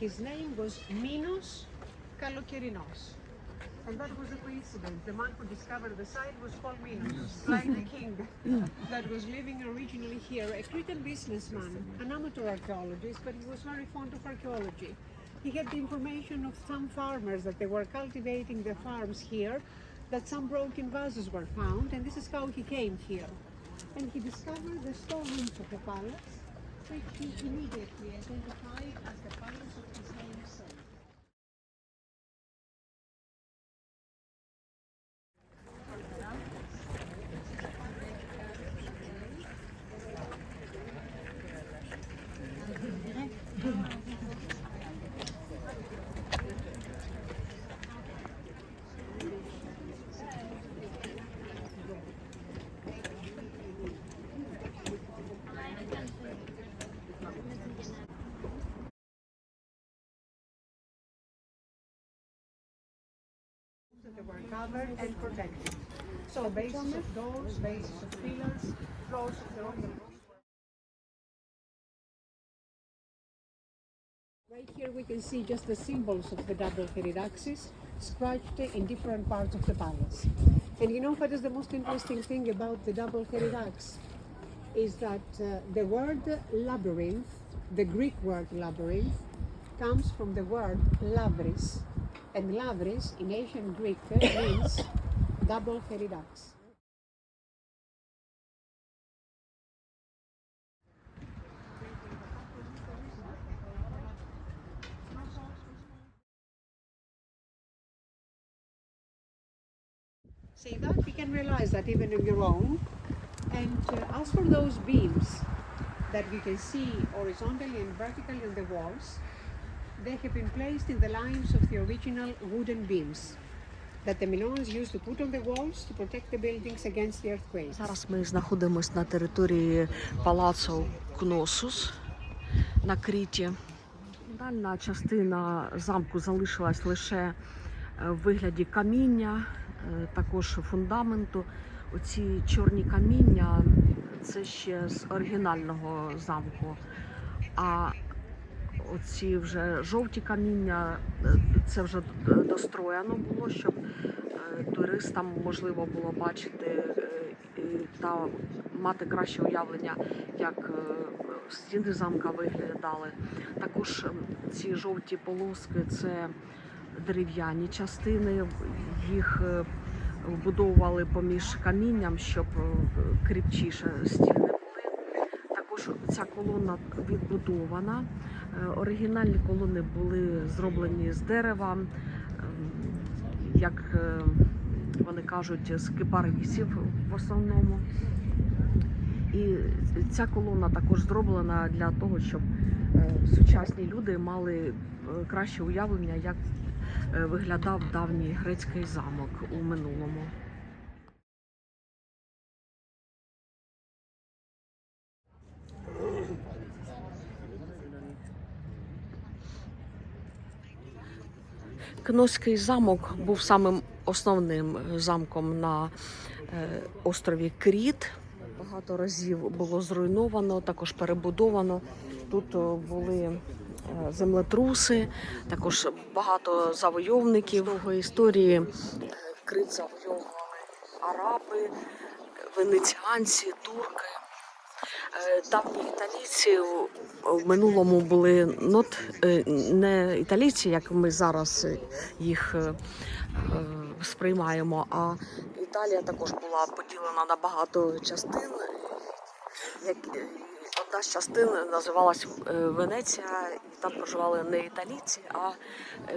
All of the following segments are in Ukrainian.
his name was Minos Kalokerinos. And that was a coincidence. The man who discovered the site was called Minos, like the king that was living originally here, a Cretan businessman, an amateur archaeologist, but he was very fond of archaeology. He had the information of some farmers that they were cultivating their farms here, that some broken vases were found, and this is how he came here. And he discovered the storerooms of the palace, he immediately identified as the father of his own son. Covered and protected. So bases of doors, bases of pillars, floors of the room. Right here we can see just the symbols of the double-headed axis scratched in different parts of the palace. And you know what is the most interesting thing about the double-headed axe? Is that uh, the word labyrinth, the Greek word labyrinth, comes from the word labris, and labris in ancient Greek means double-headed axe. See that we can realize that even on your own. And uh, as for those beams that we can see horizontally and vertically on the walls, they have been placed in the lines of the original wooden beams that the Milans used to put on the walls to protect the buildings against the earthquakes. Зараз ми знаходимося на території палацу Кносус на Кріті. Дальна частина замку залишилась лише е, в вигляді каміння, е, також фундаменту. Оці чорні каміння це ще з оригінального замку. А оці вже жовті каміння е, це вже достроєно було, щоб е, туристам можливо було бачити е, та мати краще уявлення, як е, стіни замка виглядали. Також ці жовті полоски це дерев'яні частини. Їх е, вбудовували поміж камінням, щоб е, кріпчіше стіни були. Також ця колона відбудована. Е, Оригінальні колони були зроблені з дерева, ем, як е, вони кажуть, з кипарисів в основному. І ця колона також зроблена для того, щоб е, сучасні люди мали краще уявлення, як виглядав давній грецький замок у минулому. Кноський замок був самим основним е, замком на е, острові Кріт. Багато разів було зруйновано, також перебудовано. Тут е, були землетруси, також багато завойовників довгої історії. Крит завойовували араби, венеціанці, турки. Е, Давні італійці в- минулому були нот е, не італійці, як ми зараз їх е, сприймаємо. А Італія також була поділена на багато частин. Як одна з частин називалась е, Венеція, і там проживали не італійці, а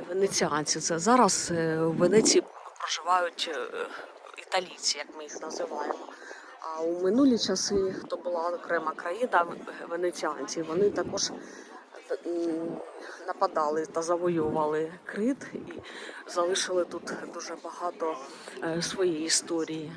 венеціанці. Це зараз в Венеції проживають італійці, як ми їх називаємо. А у минулі часи то була окрема країна венеціанці. Вони також нападали та завоювали Крит і залишили тут дуже багато е, своєї історії.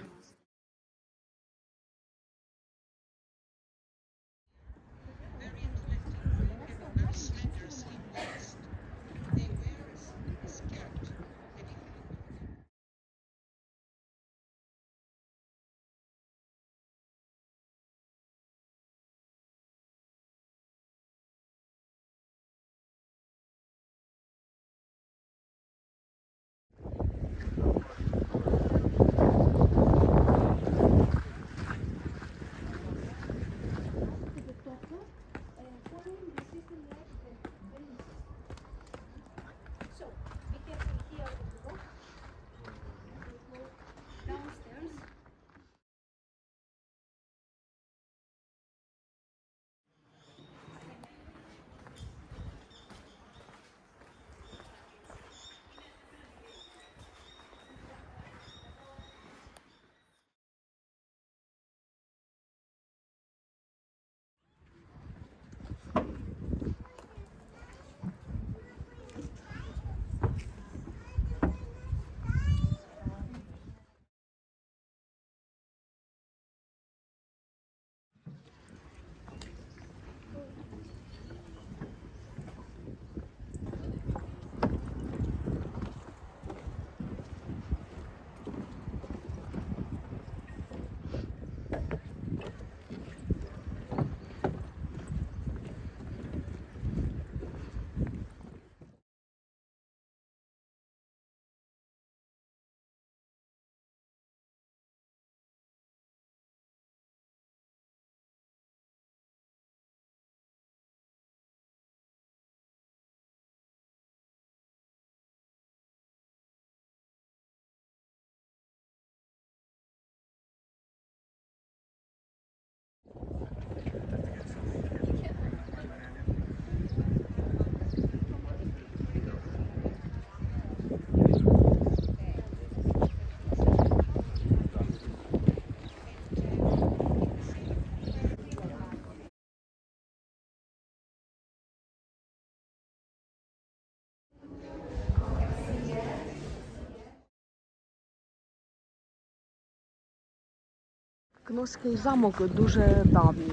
Кноський замок дуже давній.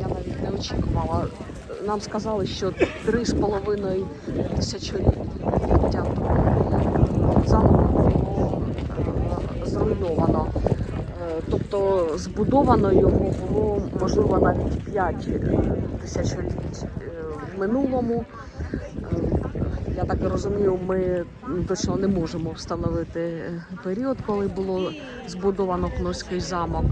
Я навіть не очікувала. Нам сказали, що три з половиною тисячоліття тому замок було е, зруйновано. Е, Тобто збудовано його було можливо навіть 5 тисячоліть е, в минулому. Е, Я так розумію, ми точно не можемо встановити е, період, коли було збудовано Кноський замок.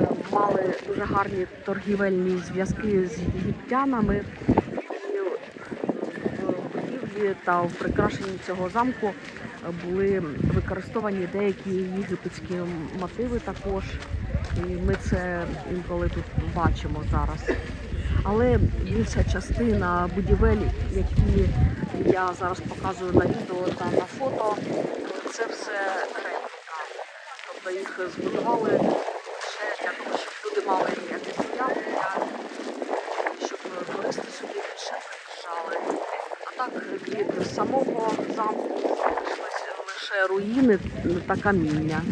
Е, мали дуже гарні торгівельні зв'язки з єгиптянами. В будівлі та в прикрашенні цього замку е, були використовані деякі єгипетські мотиви також. І ми це інколи тут бачимо зараз. Але більша частина будівель, які я зараз показую на відео та на фото, це все репліка. Тобто їх збудували лише для того, щоб люди мали якесь уявлення, щоб туристи сюди більше приїжджали. А так від самого замку залишилися лише руїни та каміння.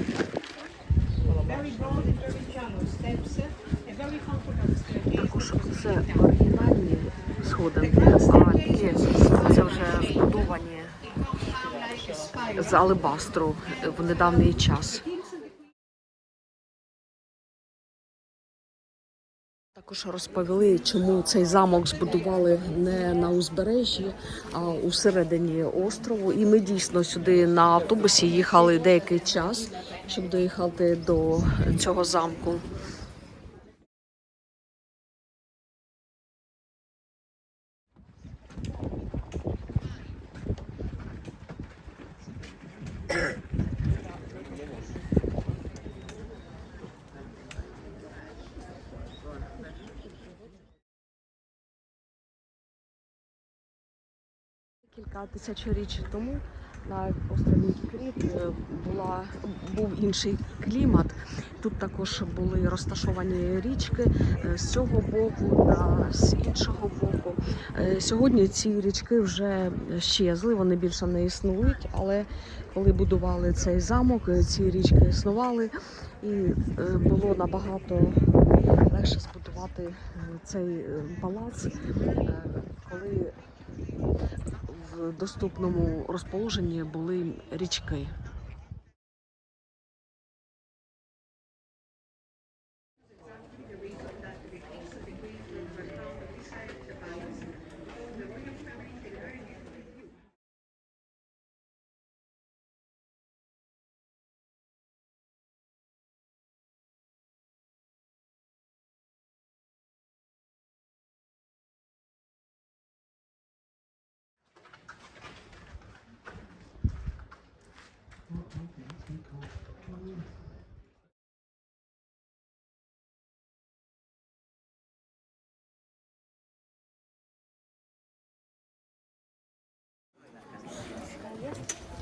Very broad and very shallow steps, a very comfortable. Також це оригінальні сходинки, а це вже spiral. з алебастру в недавній час. Також розповіли, чому цей замок збудували не на узбережжі, а у середині острову. І ми дійсно сюди на автобусі їхали деякий час, щоб доїхати до цього замку. Кілька тисячоріч тому на острові Кріт е, була був інший клімат. Тут також були розташовані річки е, з цього боку та з іншого боку. Е, Сьогодні ці річки вже щезли, вони більше не існують. Але коли будували цей замок, ці річки існували, і було набагато легше збудувати цей палац, коли доступному розположенні були річки.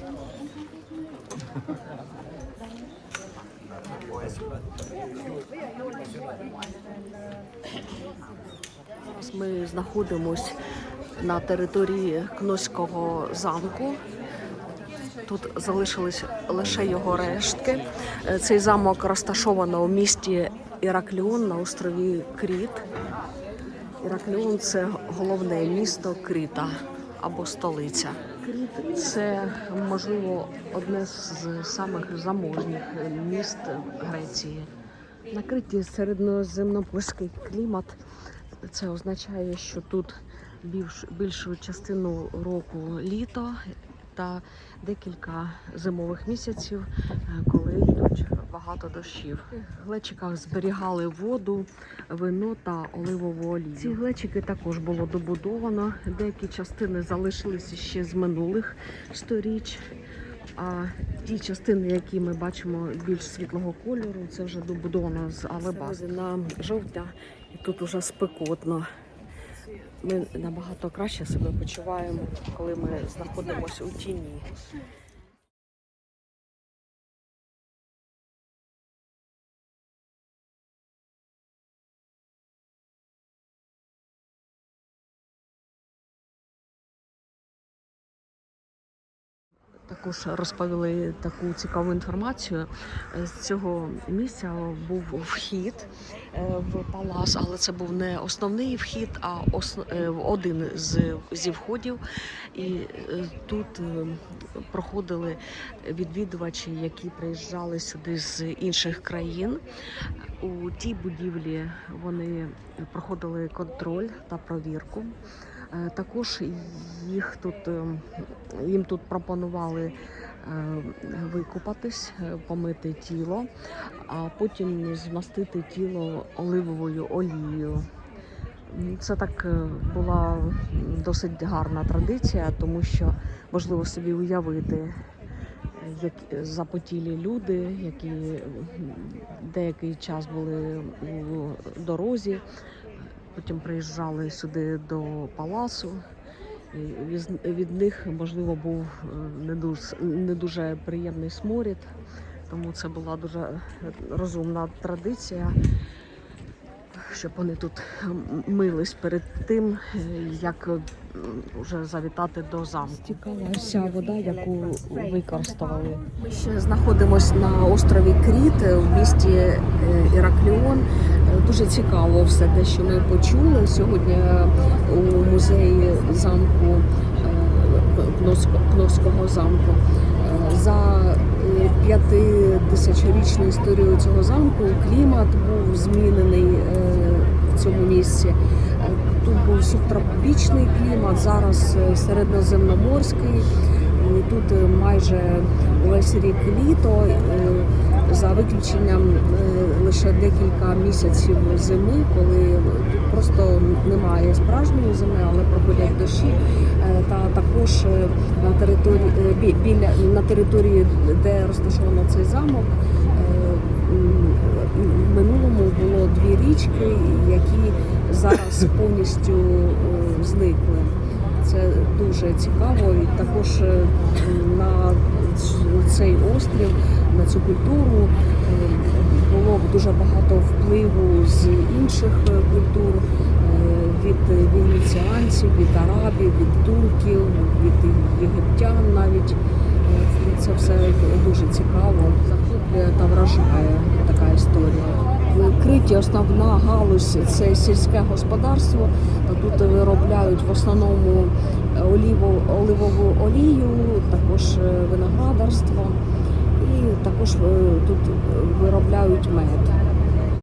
Зараз ми знаходимось на території Кноського замку. Тут залишились лише його рештки. Е, Цей замок розташовано у місті Іракліон на острові Кріт. Іракліон це головне місто Кріта або столиця. Кріт це можливо одне з самих заможніх міст Греції. На Криті клімат. Це означає, що тут більш, більшу частину року літо та декілька зимових місяців, е, коли йдуть багато дощів. В глечиках зберігали воду, вино та оливову олію. Ці глечики також було добудовано. Деякі частини залишилися ще з минулих сторіч. А ті частини, які ми бачимо більш світлого кольору, це вже добудовано з алебастру. На жовтня і тут уже спекотно. Ми набагато краще себе почуваємо, коли ми знаходимося у тіні. Також розповіли таку цікаву інформацію. Е, З цього місця був вхід е, в палац, але це був не основний вхід, а ос- е, один з зі входів. І тут проходили відвідувачі, які приїжджали сюди з інших країн. У тій будівлі вони проходили контроль та провірку. Е, Також їх тут е, їм тут пропонували е, викупатись, помити тіло, а потім змастити тіло оливовою олією. Це так була досить гарна традиція, тому що можливо собі уявити, як запотілі люди, які деякий час були у дорозі, потім приїжджали сюди до паласу. Від них можливо був е, не дуже, не дуже приємний сморід, тому це була дуже розумна традиція, щоб вони тут мились перед тим, е, як вже завітати до замку. Цікава вся вода, яку використовували. Ми ще знаходимося на острові Кріт е, в місті е, Іракліон. Е, Дуже цікаво все те, що ми почули сьогодні е, у музеї замку е, Кновського замку. За е, п'ятитисячорічну історію цього замку клімат був змінений е, в цьому місці. Е, Тут був субтропічний клімат, зараз середньоземноморський. Тут майже весь рік літо, за виключенням е, лише декілька місяців зими, коли просто немає справжньої зими, але проходять дощі. Е, Та також е, на території біля на території, де розташовано цей замок. В минулому було дві річки, які зараз повністю зникли. Це дуже цікаво. І також на цей острів, на цю культуру е, було дуже багато впливу з інших е, культур, е, від венеціанців, від арабів, від турків, від єгиптян навіть. Це все дуже цікаво, захоплює та вражає така історія. В Криті основна галузь це сільське господарство. Та тут виробляють в основному оліву, оливову олію, також виноградарство і також е, тут виробляють мед.